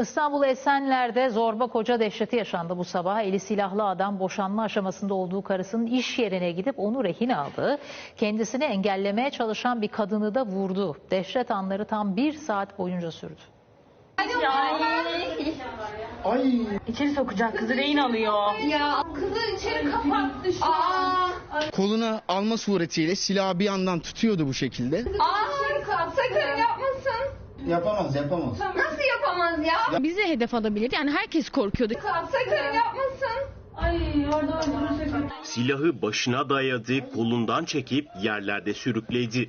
İstanbul Esenler'de zorba koca dehşeti yaşandı bu sabah. Eli silahlı adam boşanma aşamasında olduğu karısının iş yerine gidip onu rehin aldı. Kendisini engellemeye çalışan bir kadını da vurdu. Dehşet anları tam bir saat boyunca sürdü. İçeri sokacak kızı rehin alıyor. Ya kızı içeri kapattı şu an. koluna alma suretiyle silahı bir yandan tutuyordu bu şekilde. Aa, sakın yapmasın. Yapamaz yapamaz. Nasıl yapamaz ya? bizi hedef alabilir. Yani herkes korkuyordu. Sakın yapmasın. Silahı başına dayadı, kolundan çekip yerlerde sürükledi.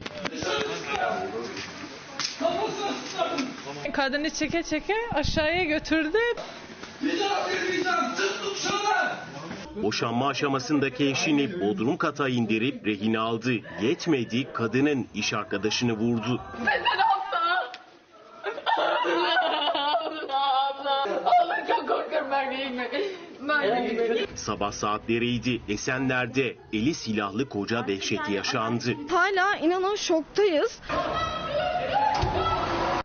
Kadını çeke çeke aşağıya götürdü. Boşanma aşamasındaki eşini bodrum kata indirip rehin aldı. Yetmedi, kadının iş arkadaşını vurdu. Sabah saatleriydi. Esenler'de eli silahlı koca dehşeti yaşandı. Hala inanın şoktayız.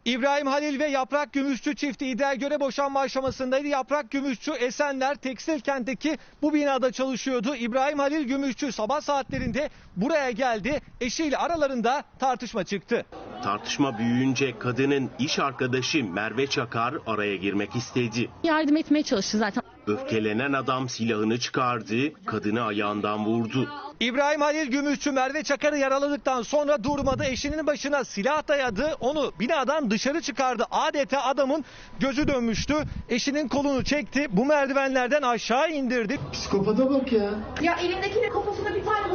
İbrahim Halil ve Yaprak Gümüşçü çifti iddiaya göre boşanma aşamasındaydı. Yaprak Gümüşçü Esenler Tekstil kentteki bu binada çalışıyordu. İbrahim Halil Gümüşçü sabah saatlerinde buraya geldi. Eşiyle aralarında tartışma çıktı. Tartışma büyüyünce kadının iş arkadaşı Merve Çakar araya girmek istedi. Yardım etmeye çalıştı zaten. Öfkelenen adam silahını çıkardı, kadını ayağından vurdu. İbrahim Halil Gümüşçü Merve Çakar'ı yaraladıktan sonra durmadı. Eşinin başına silah dayadı. Onu binadan dışarı çıkardı. Adeta adamın gözü dönmüştü. Eşinin kolunu çekti. Bu merdivenlerden aşağı indirdi. Psikopata bak ya. Ya elindekinin kafasına bir tane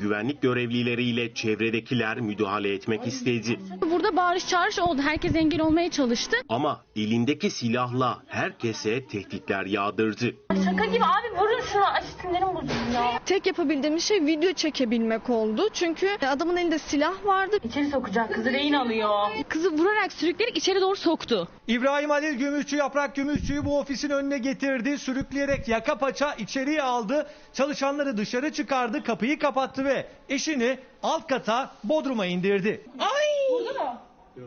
Güvenlik görevlileriyle çevredekiler müdahale etmek istedi. Burada bağırış çağırış oldu. Herkes engel olmaya çalıştı. Ama elindeki silahla herkese tehditler yağdırdı. Şaka gibi abi vurun şunu. Ay sinirlerim bozuldu. Tek yapabildiğimiz şey video çekebilmek oldu. Çünkü adamın elinde silah vardı. İçeri sokacak kızı rehin alıyor. Kızı vurarak sürükleyerek içeri doğru soktu. İbrahim Halil Gümüşçü Yaprak Gümüşçü'yü bu ofisin önüne getirdi. Sürükleyerek yaka paça içeriye aldı. Çalışanları dışarı çıkardı. Kapıyı kapattı ve eşini alt kata Bodrum'a indirdi.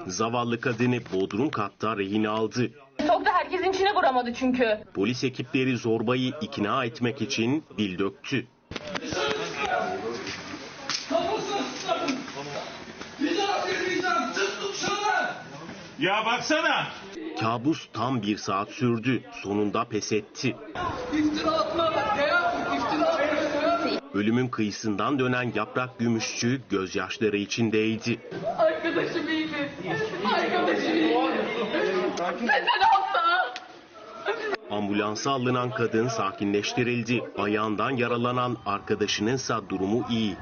Zavallı kadını bodrum katta rehin aldı. Soktu herkesin içine vuramadı çünkü. Polis ekipleri zorbayı ikna etmek için dil döktü. Ya baksana. Kabus tam bir saat sürdü. Sonunda pes etti. Ölümün kıyısından dönen yaprak gümüşçü gözyaşları içindeydi. Arkadaşım iyi mi? Arkadaşım iyi mi? Neden? ambulansa alınan kadın sakinleştirildi. Ayağından yaralanan arkadaşının arkadaşınınsa durumu iyi.